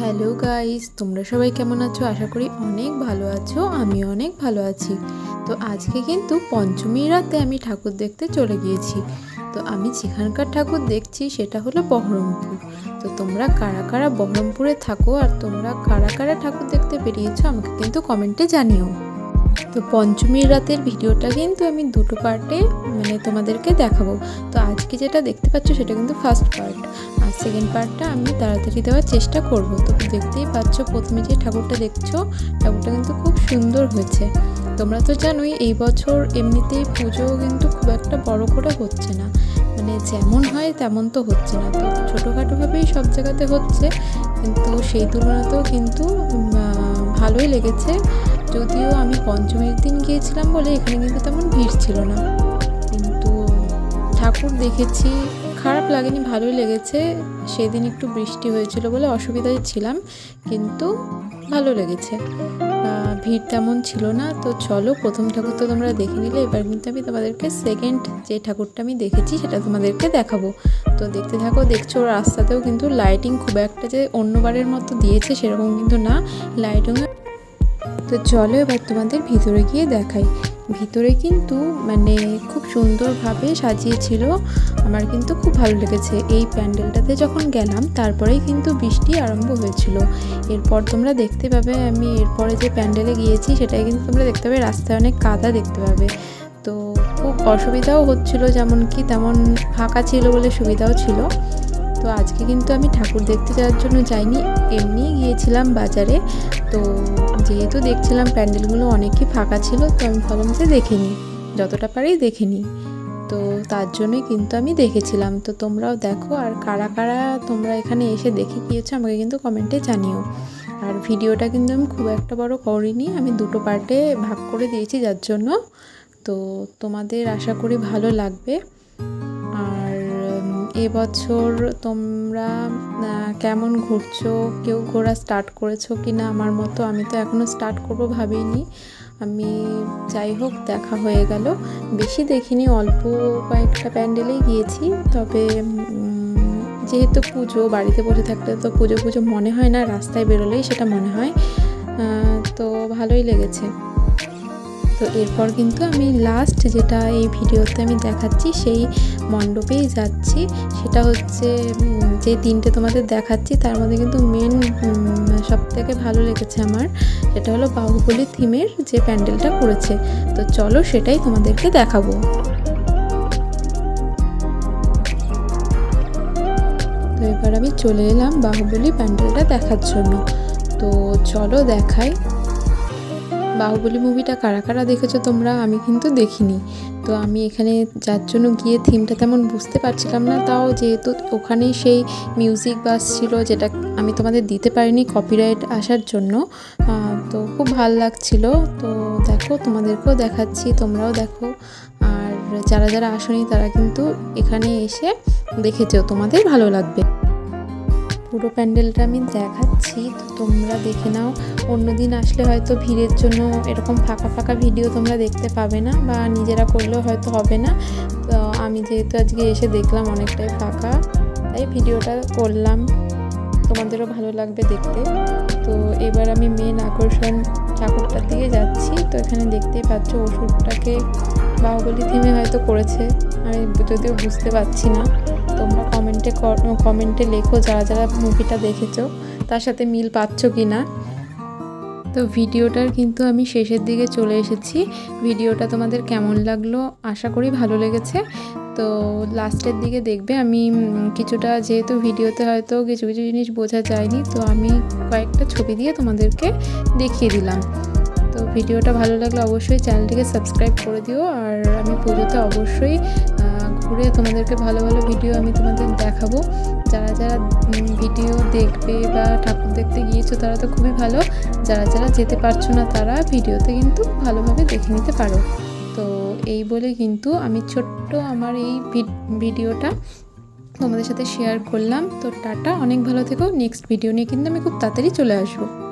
Hello guys, তোমরা সবাই কেমন আছো? আশা করি অনেক ভালো আছো আমি অনেক ভালো আছি। তো আজকে কিন্তু পঞ্চমী রাতে আমি ঠাকুর দেখতে চলে গিয়েছি। তো আমি যেখানকার ঠাকুর দেখছি সেটা হলো বহরমপুর। তো তোমরা কারা কারা বহরমপুরে থাকো আর তোমরা কারা কারা ঠাকুর দেখতে বেরিয়েছো আমাকে কিন্তু কমেন্টে জানিও। তো পঞ্চমীর রাতের ভিডিওটা কিন্তু আমি দুটো পার্টে মানে তোমাদেরকে দেখাবো। তো আজকে যেটা দেখতে পাচ্ছ সেটা কিন্তু ফার্স্ট পার্ট। আর সেকেন্ড পার্টটা আমি তাড়াতাড়ি দেওয়ার চেষ্টা করব। তো দেখতেই পাচ্ছ, প্রথমে যে ঠাকুরটা দেখছ, ঠাকুরটা কিন্তু খুব সুন্দর হয়েছে। তোমরা তো জানোই, এই বছর এমনিতেই পুজো কিন্তু খুব একটা বড় করে হচ্ছে না। মানে যেমন হয় তেমন তো হচ্ছে না। তো ছোটোখাটোভাবেই সব জায়গাতে হচ্ছে। কিন্তু সেই তুলনাতেও কিন্তু ভালোই লেগেছে। যদিও আমি পঞ্চমীর দিন গিয়েছিলাম বলে এখানে কিন্তু তেমন ভিড় ছিল না। কিন্তু ঠাকুর দেখেছি, খারাপ লাগেনি, ভালোই লেগেছে। সেদিন একটু বৃষ্টি হয়েছিল বলে অসুবিধায় ছিলাম, কিন্তু ভালো লেগেছে। ভিড় তেমন ছিল না। তো চলো, প্রথম ঠাকুর তো তোমরা দেখে নিলে, এবার কিন্তু আমি তোমাদেরকে সেকেন্ড যে ঠাকুরটা আমি দেখেছি, সেটা তোমাদেরকে দেখাবো। তো দেখতে থাকো, দেখছ রাস্তাতেও কিন্তু লাইটিং খুব একটা যে অন্যবারের মতো দিয়েছে সেরকম কিন্তু না। লাইটিং তো চলো এবার তোমাদের ভিতরে গিয়ে দেখাই। ভিতরে কিন্তু মানে খুব সুন্দরভাবে সাজিয়েছিল। আমার কিন্তু খুব ভালো লেগেছে এই প্যান্ডেলটাতে যখন গেলাম, তারপরেই কিন্তু বৃষ্টি আরম্ভ হয়েছিল। এরপর তোমরা দেখতে পাবে আমি এরপরে যে প্যান্ডেলে গিয়েছি, সেটাই কিন্তু তোমরা দেখতে পাবে। রাস্তায় অনেক কাদা দেখতে পাবে। তো খুব অসুবিধাও হচ্ছিল যেমন কি তেমন ফাঁকা ছিল বলে সুবিধাও ছিল। তো আজকে কিন্তু আমি ঠাকুর দেখতে যাওয়ার জন্য যাইনি, এমনি গিয়েছিলাম বাজারে। তো যেহেতু দেখছিলাম প্যান্ডেলগুলো অনেকই ফাঁকা ছিল, তো আমি ভাবলাম যে দেখে নিই, যতটা পারি দেখে নিই। তো তার জন্যই কিন্তু আমি দেখেছিলাম। তো তোমরাও দেখো, আর কারা কারা তোমরা এখানে এসে দেখে গিয়েছো আমাকে কিন্তু কমেন্টে জানিও। আর ভিডিওটা কিন্তু আমি খুব একটা বড় করিনি, আমি দুটো পার্টে ভাগ করে দিয়েছি যার জন্য। তো তোমাদের আশা করি ভালো লাগবে। এবছর তোমরা কেমন ঘুরছো? কেউ ঘোরা স্টার্ট করেছ কি না আমার মতো? আমি তো এখনও স্টার্ট করব ভাবিনি। আমি যাই হোক, দেখা হয়ে গেল। বেশি দেখিনি, অল্প কয়েকটা প্যান্ডেলেই গিয়েছি। তবে যেহেতু পুজো, বাড়িতে বসে থাকলে তো পুজো পুজো মনে হয় না, রাস্তায় বেরোলেই সেটা মনে হয়। তো ভালোই লেগেছে। তো এরপর কিন্তু আমি লাস্ট যেটা এই ভিডিওতে আমি দেখাচ্ছি, সেই মণ্ডপেই যাচ্ছি। সেটা হচ্ছে যে তিনটে তোমাদের দেখাচ্ছি, তার মধ্যে কিন্তু মেন সব থেকে ভালো লেগেছে আমার, সেটা হলো বাহুবলী থিমের যে প্যান্ডেলটা করেছে তো চলো সেটাই তোমাদেরকে দেখাবো। তো এবার আমি চলে এলাম বাহুবলী প্যান্ডেলটা দেখার জন্য। তো চলো দেখাই। বাহুবলী মুভিটা কারা কারা দেখেছ তোমরা? আমি কিন্তু দেখিনি। তো আমি এখানে যার জন্য গিয়ে থিমটা তেমন বুঝতে পারছিলাম না, তাও যেহেতু ওখানে সেই মিউজিক বাজছিল যেটা আমি তোমাদের দিতে পারিনি কপিরাইট আসার জন্য। তো খুব ভালো লাগছিল। তো দেখো, তোমাদেরকেও দেখাচ্ছি, তোমরাও দেখো। আর যারা যারা আসনি তারা কিন্তু এখানে এসে দেখেছ, তোমাদের ভালো লাগবে। পুরো প্যান্ডেলটা আমি দেখাচ্ছি। তো তোমরা দেখে নাও। অন্যদিন আসলে হয়তো ভিড়ের জন্য এরকম ফাঁকা ফাঁকা ভিডিও তোমরা দেখতে পাবে না বা নিজেরা করলেও হয়তো হবে না। তো আমি যেহেতু আজকে এসে দেখলাম অনেকটাই ফাঁকা, তাই ভিডিওটা করলাম। তোমাদেরও ভালো লাগবে দেখতে। তো এবার আমি মেন আকর্ষণ ঠাকুরটার দিকে যাচ্ছি। তো এখানে দেখতেই পাচ্ছ ওষুধটাকে বাহুবলী থিমে হয়তো করেছে। আমি যদিও বুঝতে পারছি না। তোমরা কমেন্টে কমেন্টে লেখো যারা যারা মুভিটা দেখেছ, তার সাথে মিল পাচ্ছ কি না তো ভিডিওটার কিন্তু আমি শেষের দিকে চলে এসেছি। ভিডিওটা তোমাদের কেমন লাগল আশা করি ভালো লেগেছে। তো লাস্টের দিকে দেখবে আমি কিছুটা যেহেতু ভিডিওতে হয়তো কিছু কিছু জিনিস বোঝা যায়নি, তো আমি কয়েকটা ছবি দিয়ে তোমাদেরকে দেখিয়ে দিলাম। তো ভিডিওটা ভালো লাগলে অবশ্যই চ্যানেলটিকে সাবস্ক্রাইব করে দিও। আর আমি পুজোতে অবশ্যই ঘুরে তোমাদেরকে ভালো ভালো ভিডিও আমি তোমাদের দেখাবো। যারা যারা ভিডিও দেখবে বা ঠাকুর দেখতে গিয়েছো তারা তো খুবই ভালো। যারা যারা যেতে পারছ না তারা ভিডিওতে কিন্তু ভালোভাবে দেখে নিতে পারো। তো এই বলে কিন্তু আমি ছোট্ট আমার এই ভিডিওটা তোমাদের সাথে শেয়ার করলাম। তো টাটা, অনেক ভালো থেকো। নেক্সট ভিডিও নিয়ে কিন্তু আমি খুব তাড়াতাড়ি চলে আসব।